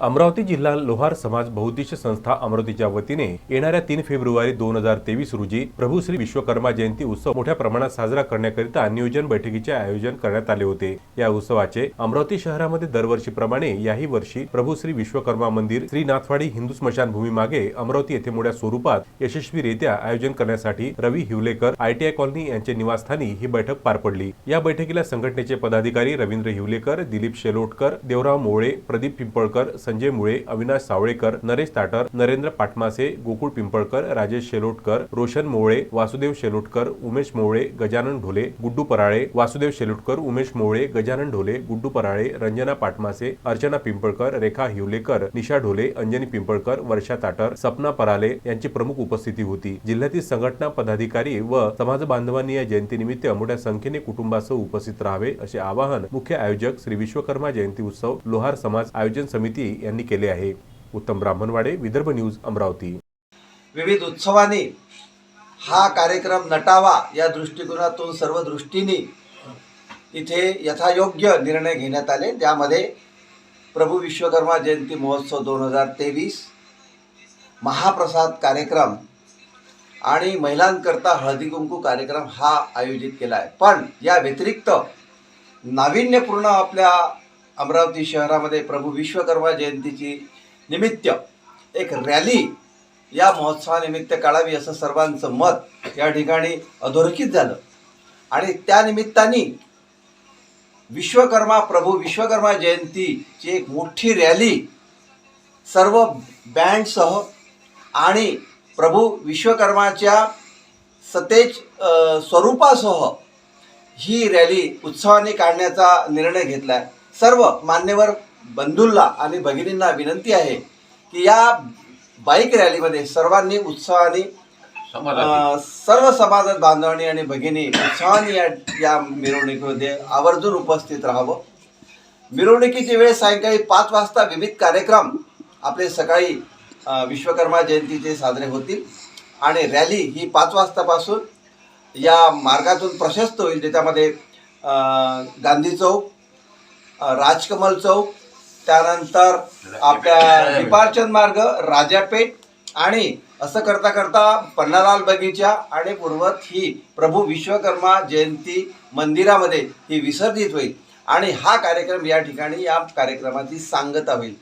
अमरावती जिल्हा लोहार समाज बहुद्देश संस्था अमरावतीच्या वतीने येणाऱ्या तीन फेब्रुवारी दोन हजार तेवीस रोजी प्रभू श्री विश्वकर्मा जयंती उत्सव मोठ्या प्रमाणात साजरा करण्याकरिता नियोजन बैठकीचे आयोजन करण्यात आले होते. या उत्सवाचे अमरावती शहरामध्ये दरवर्षीप्रमाणे याही वर्षी प्रभू श्री विश्वकर्मा मंदिर श्री नाथवाडी हिंदू स्मशानभूमी मागे अमरावती येथे मोठ्या स्वरूपात यशस्वीरित्या आयोजन करण्यासाठी रवी हिवलेकर आयटीआय कॉलनी यांचे निवासस्थानी ही बैठक पार पडली. या बैठकीला संघटनेचे पदाधिकारी रवींद्र हिवलेकर दिलीप शेलोटकर देवराव मोळे प्रदीप पिंपळकर संजय मुळे अविनाश सावळेकर नरेश ताटर नरेंद्र पाटमासे गोकुळ पिंपळकर राजेश शेलोटकर रोशन मोळे वासुदेव शेलोटकर उमेश मोळे गजानन ढोले गुड्डू पराळे वासुदेव शेलोटकर उमेश मोळे गजानन ढोले गुड्डू पराळे रंजना पाटमासे अर्चना पिंपळकर रेखा हिवलेकर निशा ढोले अंजनी पिंपळकर वर्षा ताटर सपना पराले यांची प्रमुख उपस्थिती होती. जिल्ह्यातील संघटना पदाधिकारी व समाज बांधवांनी या जयंतीनिमित्त मोठ्या संख्येने कुटुंबासह उपस्थित राहावे असे आवाहन मुख्य आयोजक श्री विश्वकर्मा जयंती उत्सव लोहार समाज आयोजन समिती यांनी केले आहे. उत्तम ब्राह्मणवाडे विदर्भ न्यूज अमरावती. विविध उत्सवांनी हा कार्यक्रम नटावा या दृष्टिकोनातून सर्व दृष्टीने इथे यथायोग्य निर्णय घेण्यात आले. त्यामध्ये प्रभू विश्वकर्मा जयंती महोत्सव दोन हजार तेवीस महाप्रसाद कार्यक्रम आणि महिलांकरता हळदी कुंकू कार्यक्रम हा आयोजित केला आहे. पण या व्यतिरिक्त नाविन्यपूर्ण आपल्या अमरावती शहरामध्ये प्रभू विश्वकर्मा जयंतीची निमित्त एक रॅली या महोत्सवानिमित्त काढावी असं सर्वांचं मत या ठिकाणी अधोरेखित झालं. आणि त्यानिमित्ताने विश्वकर्मा प्रभू विश्वकर्मा जयंतीची एक मोठी रॅली सर्व बँडसह आणि प्रभू विश्वकर्माच्या सतेज स्वरूपासह ही रॅली उत्सवाने काढण्याचा निर्णय घेतला आहे सर्व मान्यवर बंधूंना आणि भगिनींना विनंती आहे की या बाईक रॅलीमध्ये सर्वांनी उत्साहाने सर्व समाजात बांधवांनी आणि भगिनी उत्साहाने या या मिरवणुकीमध्ये आवर्जून उपस्थित राहावं. मिरवणुकीची वेळ सायंकाळी पाच वाजता विविध कार्यक्रम आपले सकाळी विश्वकर्मा जयंतीचे साजरे होतील. आणि रॅली ही पाच वाजतापासून या मार्गातून प्रशस्त होईल ज्याच्यामध्ये गांधी चौक राजकमल चौक त्यानंतर आपल्या दीपार्चन मार्ग राजापेठ आणि असं करता करता पन्नालाल बगीचा आणि पूर्वत ही प्रभू विश्वकर्मा जयंती मंदिरामध्ये ही विसर्जित होईल. आणि हा कार्यक्रम या ठिकाणी या कार्यक्रमाची सांगता होईल.